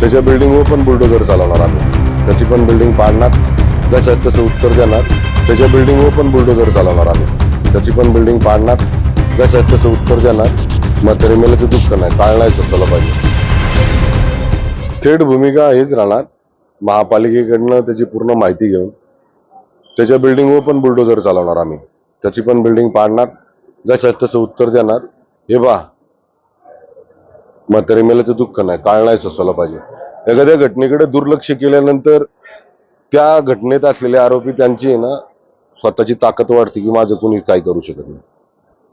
त्याच्या बिल्डिंगवर पण बुलडोजर चालवणार आम्ही. त्याची पण बिल्डिंग पाडणार. जशाच तसं उत्तर देणार. त्याच्या बिल्डिंगवर पण बुलडोजर चालवणार आम्ही. त्याची पण बिल्डिंग पाडणार. जशाच तसं उत्तर देणार. मग तरी मेलं दुःख नाही. टाळणार असलं पाहिजे. थेट भूमिका हेच राहणार. महापालिकेकडनं त्याची पूर्ण माहिती घेऊन त्याच्या बिल्डिंगवर पण बुलडोजर चालवणार आम्ही. त्याची पण बिल्डिंग पाडणार. जशाच तसं उत्तर देणार. हे बा म्हातारी मेल्याचं दुःख नाही काळ नाही सोसवलं पाहिजे. एखाद्या घटनेकडे दुर्लक्ष केल्यानंतर त्या घटनेत असलेले आरोपी त्यांची आहे ना स्वतःची ताकद वाढते की माझं कोणी काही करू शकत नाही.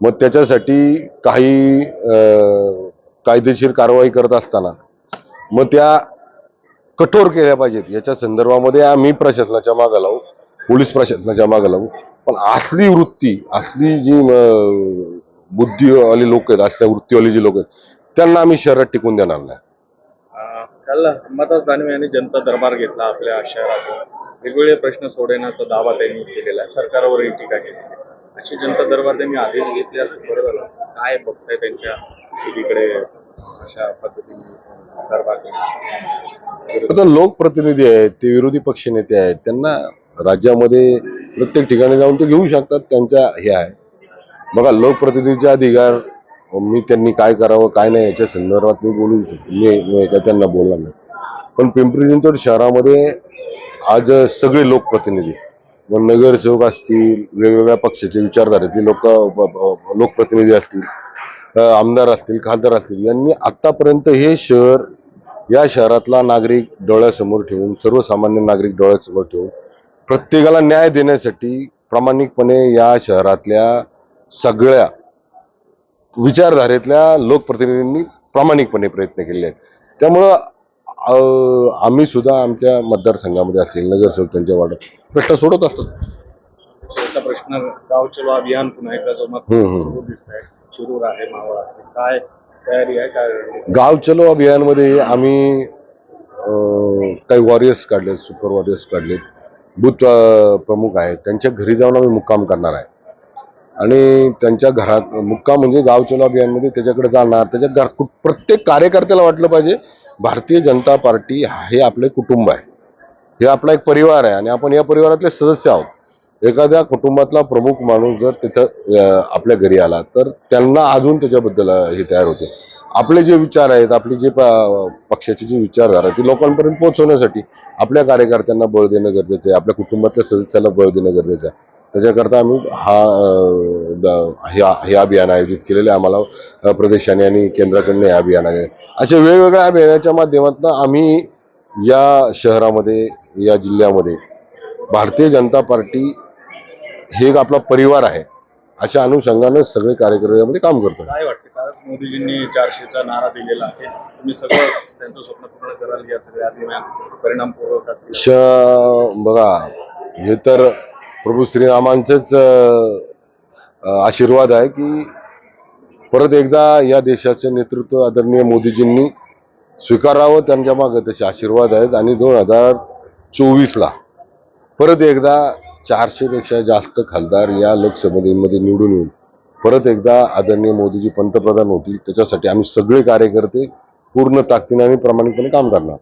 मग त्याच्यासाठी काही अं, कायदेशीर कारवाई करत असताना मग त्या कठोर केल्या पाहिजेत. याच्या संदर्भामध्ये आम्ही प्रशासनाच्या मागे लावू पोलीस प्रशासनाच्या मागे लावू. पण असली वृत्ती असली जी अं, बुद्धीवाली लोक आहेत असल्या वृत्तीवाली जी लोक आहेत त्यांना आम्ही शहरात टिकून देणार नाही. काल अंबादास दानवे यांनी जनता दरबार घेतला आपल्या शहरात वेगवेगळे प्रश्न सोडवण्याचा दावा त्यांनी केलेला आहे. सरकारवरही टीका केली. अशी जनता दरबार त्यांनी आधीच घेतली असं बरं झालं काय बघताय त्यांच्या एकीकडे अशा पद्धतीने दरबार? आता लोकप्रतिनिधी आहेत ते विरोधी पक्ष नेते आहेत त्यांना राज्यामध्ये प्रत्येक ठिकाणी जाऊन ते घेऊ शकतात त्यांच्या हे आहे. बघा लोकप्रतिनिधीचे अधिकार मी त्यांनी काय करावं काय नाही याच्या संदर्भात मी बोलू शकतो. मी मी काय त्यांना बोलणार नाही. पण पिंपरी चिंचवड शहरामध्ये आज सगळे लोकप्रतिनिधी मग नगरसेवक असतील वेगवेगळ्या पक्षाचे विचारधारेतले लोक लोकप्रतिनिधी असतील आमदार असतील खासदार असतील यांनी आत्तापर्यंत हे शहर या शहरातला नागरिक डोळ्यासमोर ठेवून सर्वसामान्य नागरिक डोळ्यासमोर ठेवून प्रत्येकाला न्याय देण्यासाठी प्रामाणिकपणे या शहरातल्या सगळ्या विचारधारेतल्या लोकप्रतिनिधींनी प्रामाणिकपणे प्रयत्न केले आहेत. त्यामुळं आम्ही सुद्धा आमच्या मतदारसंघामध्ये असेल नगरसेवक त्यांच्या वार्डात प्रश्न सोडत असतो. प्रश्न गाव चलो अभियान पुन्हा एकदा. सुरू आहे आहे मावळ काय तयारी आहे काय गाव चलो अभियानमध्ये आम्ही काही वॉरियर्स काढलेत सुपर वॉरियर्स काढलेत. बूथ प्रमुख आहेत. त्यांच्या घरी जाऊन आम्ही मुक्काम करणार आहे. आणि त्यांच्या घरात मुक्का म्हणजे गाव चलो अभियानमध्ये त्याच्याकडे जाणार. त्याच्या घर कु- प्रत्येक कार्यकर्त्याला वाटलं पाहिजे भारतीय जनता पार्टी हे आपले कुटुंब आहे. हे आपला एक परिवार आहे आणि आपण या परिवारातले सदस्य आहोत. एखाद्या कुटुंबातला प्रमुख माणूस जर तिथं आपल्या घरी आला तर त्यांना अजून त्याच्याबद्दल हे तयार होते. आपले जे विचार आहेत आपली जे प- पक्षाची जी विचारधारा ती लोकांपर्यंत पोहोचवण्यासाठी आपल्या कार्यकर्त्यांना बळ देणं गरजेचं आहे आपल्या कुटुंबातल्या सदस्याला बळ देणं गरजेचं आहे. त्याच्याकरता आम्ही हा हे अभियान आयोजित केलेलं आहे. आम्हाला प्रदेशाने आणि केंद्राकडनं हे अभियान आहे. अशा वेगवेगळ्या अभियानाच्या माध्यमातून आम्ही या शहरामध्ये या जिल्ह्यामध्ये भारतीय जनता पार्टी हे एक आपला परिवार आहे. अशा अनुषंगानं सगळे कार्यकर्ते यामध्ये काम करतो काय वाटतं? मोदीजींनी चारशेचा नारा दिलेला आहे. तुम्ही सगळं त्यांचं स्वप्न पूर्ण कराल या सगळ्या परिणामपूर्वक बघा हे तर प्रभू श्रीरामांचेच आशीर्वाद आहे की परत एकदा या देशाचे नेतृत्व आदरणीय मोदीजींनी स्वीकारावं त्यांच्या मागे तसे आशीर्वाद आहेत. आणि दोन हजार चोवीसला परत एकदा चारशेपेक्षा जास्त खासदार या लोकसभेमध्ये निवडून येऊन परत एकदा आदरणीय मोदीजी पंतप्रधान होतील. त्याच्यासाठी आम्ही सगळे कार्यकर्ते पूर्ण ताकदीने आणि प्रामाणिकपणे काम करणार.